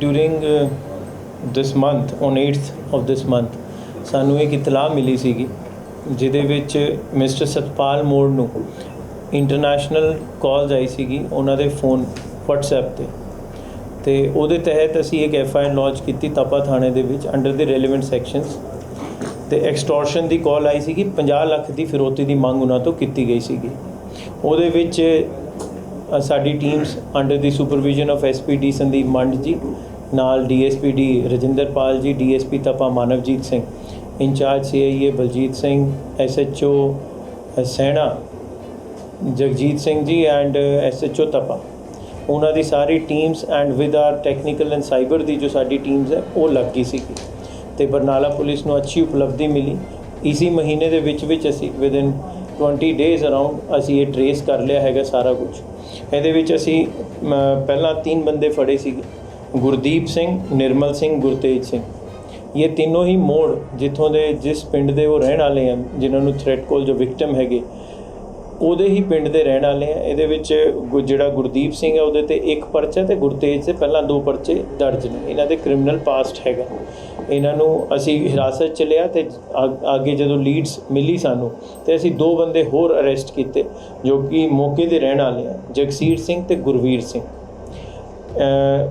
During this month on 8th of this month ਸਾਨੂੰ ਇੱਕ ਇਤਲਾਹ ਮਿਲੀ ਸੀਗੀ, ਜਿਹਦੇ ਵਿੱਚ ਮਿਸਟਰ ਸਤਪਾਲ ਮੋੜ ਨੂੰ ਇੰਟਰਨੈਸ਼ਨਲ ਕਾਲਸ ਆਈ ਸੀਗੀ, ਉਹਨਾਂ ਦੇ ਫੋਨ WhatsApp ਤੇ। ਤੇ ਉਹਦੇ ਤਹਿਤ ਅਸੀਂ ਇੱਕ ਐਫ ਆਈ ਆਰ ਲਾਂਚ ਕੀਤੀ ਤਪਾ ਥਾਣੇ ਦੇ ਵਿੱਚ ਅੰਡਰ ਦੇ ਰੈਲੇਵੈਂਟ ਸੈਕਸ਼ਨਸ ਤੇ ਐਕਸਟੋਰਸ਼ਨ ਦੀ ਕਾਲ ਆਈ ਸੀਗੀ 50 ਲੱਖ ਦੀ ਫਿਰੋਤੀ ਦੀ ਮੰਗ ਉਹਨਾਂ ਤੋਂ ਕੀਤੀ ਗਈ ਸੀਗੀ। ਉਹਦੇ ਵਿੱਚ ਸਾਡੀ teams under the supervision of SPD Sandeep Mand ji ਨਾਲ DSPD Rajinderpal ji, DSP Tapa Manavjit Singh, in charge CIA Baljit Singh SHO Saina, Jagjit Singh ji and SHO Tapa. ਉਹਨਾਂ ਦੀ ਸਾਰੀ teams and with our technical and cyber ਦੀ ਜੋ ਸਾਡੀ teams ਹੈ, ਉਹ ਲੱਗ ਗਈ ਸੀਗੀ। ਤੇ ਬਰਨਾਲਾ ਪੁਲਿਸ ਨੂੰ ਅੱਛੀ ਉਪਲਬਧੀ ਮਿਲੀ। ਇਸੀ ਮਹੀਨੇ ਦੇ ਵਿੱਚ ਵਿੱਚ ਅਸੀਂ ਵਿਦਿਨ 20 ਡੇਜ਼ ਅਰਾਊਂਡ ਅਸੀਂ ਇਹ ਟਰੇਸ ਕਰ ਲਿਆ ਹੈਗਾ ਸਾਰਾ ਕੁਝ ਇਹਦੇ ਵਿੱਚ ਅਸੀਂ ਪਹਿਲਾਂ ਤਿੰਨ ਬੰਦੇ ਫੜੇ ਸੀਗੇ। ਗੁਰਦੀਪ ਸਿੰਘ, ਨਿਰਮਲ ਸਿੰਘ, ਗੁਰਤੇਜ ਸਿੰਘ। ਇਹ ਤਿੰਨੋਂ ਹੀ ਮੋੜ ਜਿੱਥੋਂ ਦੇ ਜਿਸ ਪਿੰਡ ਦੇ ਉਹ ਰਹਿਣ ਵਾਲੇ ਹਨ, ਜਿਨ੍ਹਾਂ ਨੂੰ ਥ੍ਰੈਟ ਕੋਲ ਜੋ ਵਿਕਟਮ ਹੈਗੇ, ਉਹਦੇ ਹੀ ਪਿੰਡ ਦੇ ਰਹਿਣ ਵਾਲੇ ਆ। ਇਹਦੇ ਵਿੱਚ ਗੁ- ਜਿਹੜਾ ਗੁਰਦੀਪ ਸਿੰਘ ਹੈ ਉਹਦੇ ਤੇ ਇੱਕ ਪਰਚਾ ਤੇ ਗੁਰਤੇਜ ਤੇ ਪਹਿਲਾਂ ਦੋ ਪਰਚੇ ਦਰਜ ਨੇ। ਇਹਨਾਂ ਦੇ ਕ੍ਰਿਮੀਨਲ ਪਾਸਟ ਹੈਗਾ। ਇਹਨਾਂ ਨੂੰ ਅਸੀਂ ਹਿਰਾਸਤ ਚ ਲਿਆ ਤੇ ਆ- ਅੱਗੇ ਜਦੋਂ ਲੀਡਸ ਮਿਲੀ ਸਾਨੂੰ, ਤੇ ਅਸੀਂ ਦੋ ਬੰਦੇ ਹੋਰ ਅਰੈਸਟ ਕੀਤੇ, ਜੋ ਕਿ ਮੌਕੇ ਦੇ ਰਹਿਣ ਵਾਲੇ ਆ, ਜਗਸੀਰ ਸਿੰਘ ਤੇ ਗੁਰਵੀਰ ਸਿੰਘ।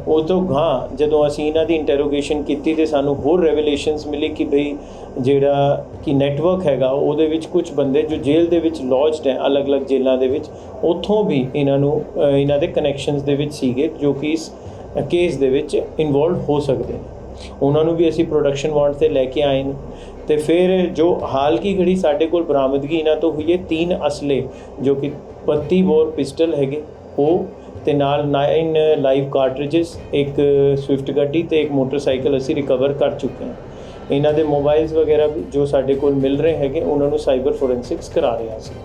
ਉਹ ਤੋਂ ਗਾਂ ਜਦੋਂ ਅਸੀਂ ਇਹਨਾਂ ਦੀ ਇੰਟਰੋਗੇਸ਼ਨ ਕੀਤੀ ਤੇ ਸਾਨੂੰ ਹੋਰ ਰੈਵਲੇਸ਼ਨਸ ਮਿਲੇ ਕਿ ਭਈ ਜਿਹੜਾ ਕਿ ਨੈਟਵਰਕ ਹੈਗਾ, ਉਹਦੇ ਵਿੱਚ ਕੁਝ ਬੰਦੇ ਜੋ ਜੇਲ੍ਹ ਦੇ ਵਿੱਚ ਲੌਜਡ ਹੈ, ਅਲੱਗ-ਅਲੱਗ ਜੇਲ੍ਹਾਂ ਦੇ ਵਿੱਚ, ਉੱਥੋਂ ਵੀ ਇਹਨਾਂ ਨੂੰ ਇਹਨਾਂ ਦੇ ਕਨੈਕਸ਼ਨਸ ਦੇ ਵਿੱਚ ਸੀਗੇ ਜੋ ਕਿ ਇਸ ਕੇਸ ਦੇ ਵਿੱਚ ਇਨਵੋਲਵ ਹੋ ਸਕਦੇ ਨੇ। ਉਹਨਾਂ ਨੂੰ ਵੀ ਅਸੀਂ ਪ੍ਰੋਡਕਸ਼ਨ ਵਾਂਟ ਤੇ ਲੈ ਕੇ ਆਏ ਨੇ। ਤੇ ਫਿਰ ਜੋ ਹਾਲ ਕੀ ਘੜੀ ਸਾਡੇ ਕੋਲ ਬਰਾਮਦਗੀ ਇਹਨਾਂ ਤੋਂ ਹੋਈ ਹੈ, ਤਿੰਨ ਅਸਲੇ ਜੋ ਕਿ 32 ਬੋਰ, ਪਿਸਟਲ ਹੈਗੇ, ਉਹ ਤੇ ਨਾਲ 9 ਲਾਈਵ ਕਾਰਟ੍ਰਿਜਸ ਇੱਕ ਸਵਿਫਟ ਗੱਡੀ ਤੇ ਇੱਕ ਮੋਟਰਸਾਈਕਲ ਅਸੀਂ ਰਿਕਵਰ ਕਰ ਚੁੱਕੇ ਹਾਂ। ਇਹਨਾਂ ਦੇ ਮੋਬਾਈਲਸ ਵਗੈਰਾ ਵੀ ਜੋ ਸਾਡੇ ਕੋਲ ਮਿਲ ਰਹੇ ਹੈਗੇ ਉਹਨਾਂ ਨੂੰ ਸਾਈਬਰ ਫੋਰੈਂਸਿਕਸ ਕਰਾ ਰਹੇ ਹਾਂ ਅਸੀਂ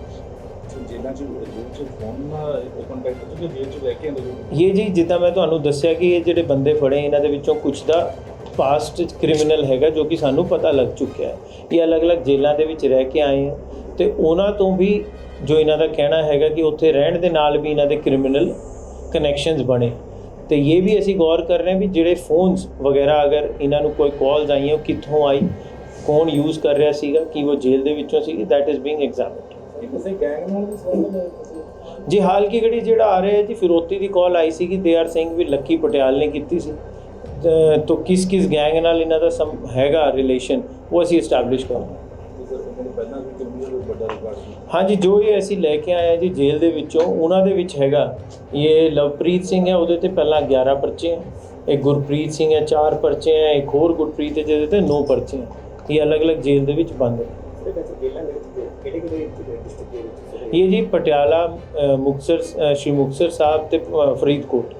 ਇਹ ਜੀ ਜਿੱਦਾਂ ਮੈਂ ਤੁਹਾਨੂੰ ਦੱਸਿਆ ਕਿ ਇਹ ਜਿਹੜੇ ਬੰਦੇ ਫੜੇ ਇਹਨਾਂ ਦੇ ਵਿੱਚੋਂ ਕੁਝ ਦਾ ਪਾਸਟ ਕ੍ਰਿਮੀਨਲ ਹੈਗਾ ਜੋ ਕਿ ਸਾਨੂੰ ਪਤਾ ਲੱਗ ਚੁੱਕਿਆ ਹੈ। ਇਹ ਅਲੱਗ-ਅਲੱਗ ਜੇਲ੍ਹਾਂ ਦੇ ਵਿੱਚ ਰਹਿ ਕੇ ਆਏ ਆ ਤੇ ਉਹਨਾਂ ਤੋਂ ਵੀ ਜੋ ਇਹਨਾਂ ਦਾ ਕਹਿਣਾ ਹੈਗਾ ਕਿ ਉੱਥੇ ਰਹਿਣ ਦੇ ਨਾਲ ਵੀ ਇਹਨਾਂ ਦੇ ਕ੍ਰਿਮੀਨਲ ਕਨੈਕਸ਼ਨਸ ਬਣੇ। ਤੇ ਇਹ ਵੀ ਅਸੀਂ ਗੌਰ ਕਰ ਰਹੇ ਹਾਂ ਵੀ ਜਿਹੜੇ ਫੋਨਸ ਵਗੈਰਾ ਅਗਰ ਇਹਨਾਂ ਨੂੰ ਕੋਈ ਕਾਲਸ ਆਈਆਂ ਕਿੱਥੋਂ ਆਈ ਕੌਣ ਯੂਜ਼ ਕਰ ਰਿਹਾ ਸੀਗਾ ਕਿ ਉਹ ਜੇਲ੍ਹ ਦੇ ਵਿੱਚੋਂ ਸੀ ਦੈਟ ਇਜ਼ ਬੀਇੰਗ ਐਗਜ਼ਾਮਿਨਡ ਕਿਸੇ ਗੈਂਗ ਨਾਲ ਵੀ ਸੰਬੰਧ ਜੀ ਹਾਲ ਕੀ ਘੜੀ ਜਿਹੜਾ ਆ ਰਿਹਾ ਹੈ ਜੀ ਫਿਰੋਤੀ ਦੀ ਕਾਲ ਆਈ ਸੀ ਕਿ ਦੇ ਆਰ ਸਿੰਘ ਵੀ ਲੱਕੀ ਪਟਿਆਲ ਨੇ ਕੀਤੀ ਸੀ। ਤਾਂ- ਕਿਸ ਕਿਸ ਗੈਂਗ ਨਾਲ ਇਹਨਾਂ ਦਾ ਹੈਗਾ ਰਿਲੇਸ਼ਨ ਉਹ ਅਸੀਂ ਐਸਟੈਬਲਿਸ਼ ਕਰਾਂਗੇ। ਨੇ ਪਹਿਲਾਂ ਵੀ ਕਿੰਨੀ ਕੋਈ ਵੱਡਾ ਰਿਕਾਰਡ ਸੀ? ਹਾਂਜੀ ਜੋ ਇਹ ਅਸੀਂ ਲੈ ਕੇ ਆਏ ਹਾਂ ਜੀ ਜੇਲ੍ਹ ਦੇ ਵਿੱਚੋਂ ਉਹਨਾਂ ਦੇ ਵਿੱਚ ਹੈਗਾ। ਇਹ ਲਵਪ੍ਰੀਤ ਸਿੰਘ ਹੈ ਉਹਦੇ ਤੇ ਪਹਿਲਾਂ 11 ਪਰਚੇ ਹੈ ਇੱਕ ਗੁਰਪ੍ਰੀਤ ਸਿੰਘ ਹੈ 4 ਪਰਚੇ ਹੈ ਇੱਕ ਹੋਰ ਗੁਰਪ੍ਰੀਤ ਹੈ ਜਿਹਦੇ ਤੇ 9 ਪਰਚੇ ਹੈ ਇਹ ਅਲੱਗ-ਅਲੱਗ ਜੇਲ੍ਹ ਦੇ ਵਿੱਚ ਬੰਦ ਹੈ ਇਹ ਜੀ ਪਟਿਆਲਾ ਅ, ਸ਼੍ਰੀ ਮੁਕਤਸਰ ਸਾਹਿਬ ਤੇ ਫਰੀਦਕੋਟ।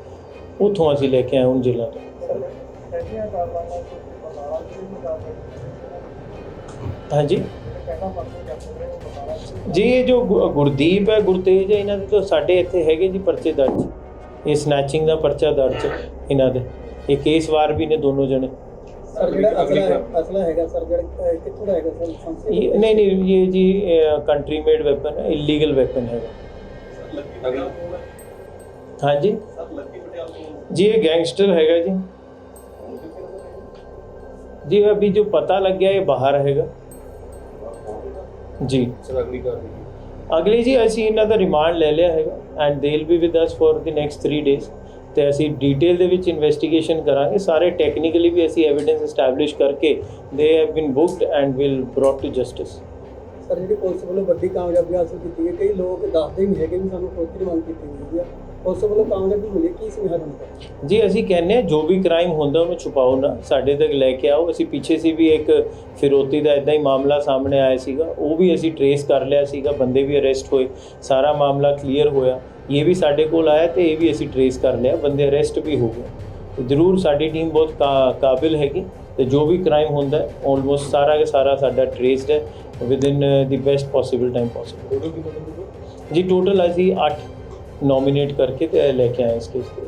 ਉੱਥੋਂ ਅਸੀਂ ਲੈ ਕੇ ਆਏ ਹੁਣ ਜ਼ਿਲ੍ਹਾ ਤੋਂ। ਹਾਂਜੀ? ਜੀ ਇਹ ਜੋ ਗੁ- ਗੁਰਦੀਪ ਹੈ ਗੁਰਤੇਜ ਹੈ ਇਹਨਾਂ ਦੇ ਤਾਂ ਸਾਡੇ ਇੱਥੇ ਹੈਗੇ ਜੀ ਪਰਚੇ ਦਰਜ। ਇਹ ਸਨੈਚਿੰਗ ਦਾ ਪਰਚਾ ਦਰਜ ਹੈ ਇਹਨਾਂ ਦੇ। ਇਹ ਕੇਸ ਵਾਰ ਵੀ ਨੇ ਦੋਨੋਂ ਜਣੇ। ਸਰ ਜਿਹੜਾ ਅਸਲਾ ਅਸਲਾ ਹੈਗਾ ਸਰ ਜਿਹੜਾ ਅਹ, ਕਿੱਥੋਂ ਦਾ ਹੈਗਾ ਸਰ ਇਹ ਨਹੀਂ ਨਹੀਂ ਇਹ ਜੀ ਕੰਟਰੀ ਮੇਡ ਵੈਪਨ ਹੈ ਇਲੀਗਲ ਵੈਪਨ ਹੈਗਾ। ਹਾਂਜੀ? ਜੀ ਇਹ ਗੈਂਗਸਟਰ ਹੈਗਾ ਜੀ। ਜੀ ਅਭੀ ਜੋ ਪਤਾ ਲੱਗ ਗਿਆ ਇਹ ਬਾਹਰ ਹੈਗਾ। ਜੀ। ਸਰ ਅਗਲੀ ਕਾਰਵਾਈ ਅਗਲੀ ਜੀ ਅਸੀਂ ਇਹਨਾਂ ਦਾ ਰਿਮਾਂਡ ਲੈ ਲਿਆ ਹੈਗਾ and they will be with us for the next 3 days ਤੇ ਅਸੀਂ ਡਿਟੇਲ ਦੇ ਵਿੱਚ ਇਨਵੈਸਟੀਗੇਸ਼ਨ ਕਰਾਂਗੇ। ਸਾਰੇ ਟੈਕਨੀਕਲੀ ਵੀ ਅਸੀਂ ਐਵੀਡੈਂਸ ਐਸਟੈਬਲਿਸ਼ ਕਰਕੇ they have been booked and will brought to justice sir ਜਿਹੜੀ ਪੁਲਿਸ ਵੱਲੋਂ ਵੱਡੀ ਕਾਮਯਾਬੀ ਹਾਸਲ ਕੀਤੀ ਹੈ ਕਈ ਲੋਕ ਦੱਸਦੇ ਨਹੀਂ ਹੈਗੇ ਵੀ ਸਾਨੂੰ ਫੌਜੀ ਦੀ ਮੰਗ ਕੀਤੀ ਗਈ ਹੈ ਪੁਲਿਸ ਵੱਲੋਂ ਕਾਮਯਾਬੀ ਮਿਲੀ ਕੀ ਸੁਨੇਹਾ ਦਿੰਦਾ ਜੀ ਅਸੀਂ ਕਹਿੰਦੇ ਹਾਂ ਜੋ ਵੀ ਕ੍ਰਾਈਮ ਹੁੰਦਾ ਉਹਨੂੰ ਛੁਪਾਓ ਨਾ। ਸਾਡੇ ਤੱਕ ਲੈ ਕੇ ਆਓ। ਅਸੀਂ ਪਿੱਛੇ ਸੀ ਵੀ ਇੱਕ ਫਿਰੋਤੀ ਦਾ ਇਦਾਂ ਹੀ ਮਾਮਲਾ ਸਾਹਮਣੇ ਆਇਆ ਸੀਗਾ। ਉਹ ਵੀ ਅਸੀਂ ਟਰੇਸ ਕਰ ਲਿਆ ਸੀਗਾ। ਬੰਦੇ ਵੀ ਅਰੈਸਟ ਹੋਏ। ਸਾਰਾ ਮਾਮਲਾ ਕਲੀਅਰ ਹੋਇਆ। ਇਹ ਵੀ ਸਾਡੇ ਕੋਲ ਆਇਆ ਤੇ ਇਹ ਵੀ ਅਸੀਂ ਟਰੇਸ ਕਰ ਲਿਆ। ਬੰਦੇ ਅਰੈਸਟ ਵੀ ਹੋ ਗਏ। ਜ਼ਰੂਰ ਸਾਡੀ ਟੀਮ ਬਹੁਤ ਕਾਬਿਲ ਹੈਗੀ। ਤੇ ਜੋ ਵੀ ਕ੍ਰਾਈਮ ਹੁੰਦਾ ਹੈ ਆਲਮੋਸਟ ਸਾਰਾ ਦਾ ਸਾਰਾ ਸਾਡਾ ਟਰੇਸਡ ਹੈ। Within the best possible time possible ਜੀ ਟੋਟਲ ਅਸੀਂ 8 ਨੋਮੀਨੇਟ ਕਰਕੇ ਤੇ ਲੈ ਕੇ ਆਏ ਇਸ ਕੇਸ ਦੇ